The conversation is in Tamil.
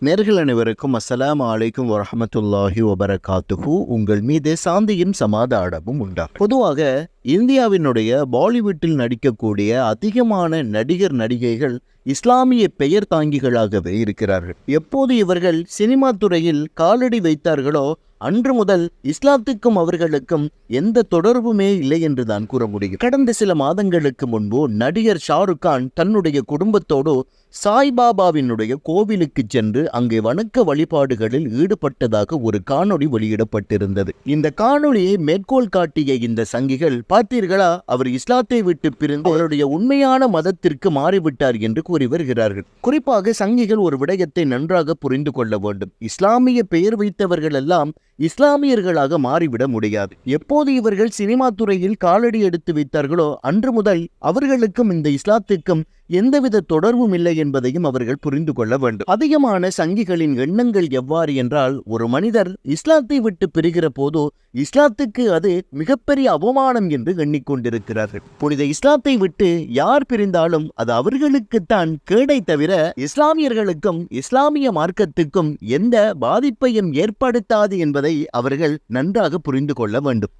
நேர்கள் அனைவருக்கும் அஸ்லாம் அலைக்கும் வரமத்துல்லாஹி வபரகாத்துஹு. உங்கள் மீது சாந்தியும் சமாதானமும் உண்டா பொதுவாக இந்தியாவினுடைய பாலிவுட்டில் நடிக்கக்கூடிய அதிகமான நடிகர் நடிகைகள் இஸ்லாமிய பெயர் தாங்கிகளாகவே இருக்கிறார்கள். எப்போது இவர்கள் சினிமா துறையில் காலடி வைத்தார்களோ அன்று முதல் இஸ்லாத்துக்கும் அவர்களுக்கும் எந்த தொடர்புமே இல்லை என்று தான் கூற முடியும். கடந்த சில மாதங்களுக்கு முன்பு நடிகர் ஷாருக் கான் தன்னுடைய குடும்பத்தோடு சாய்பாபாவினுடைய கோவிலுக்கு சென்று அங்கே வணக்க வழிபாடுகளில் ஈடுபட்டதாக ஒரு காணொளி வெளியிடப்பட்டிருந்தது. இந்த காணொளியை மேற்கோள் காட்டிய இந்த சங்கிகள் பார்த்தீர்களா அவர் இஸ்லாத்தை விட்டு பிரிந்து அவருடைய உண்மையான மதத்திற்கு மாறிவிட்டார் என்று கூறி வருகிறார்கள். குறிப்பாக சங்கிகள் ஒரு விடயத்தை நன்றாக புரிந்து கொள்ள வேண்டும். இஸ்லாமிய பெயர் வைத்தவர்கள் எல்லாம் இஸ்லாமியர்களாக மாறிவிட முடியாது. எப்போது இவர்கள் சினிமா துறையில் காலடி எடுத்து வைத்தார்களோ அன்று முதல் அவர்களுக்கும் இந்த இஸ்லாத்துக்கும் எந்தவித தொடர்பும் இல்லை என்பதையும் அவர்கள் புரிந்து கொள்ள வேண்டும். அதிகமான சங்கிகளின் எண்ணங்கள் எவ்வாறு என்றால் ஒரு மனிதர் இஸ்லாத்தை விட்டு பிரிகிற போதோ இஸ்லாத்துக்கு அது மிகப்பெரிய அவமானம் என்று எண்ணிக்கொண்டிருக்கிறார்கள். புனித இஸ்லாத்தை விட்டு யார் பிரிந்தாலும் அது அவர்களுக்குத்தான் கேடை தவிர இஸ்லாமியர்களுக்கும் இஸ்லாமிய மார்க்கத்துக்கும் எந்த பாதிப்பையும் ஏற்படுத்தாது என்பதை அவர்கள் நன்றாக புரிந்து கொள்ள வேண்டும்.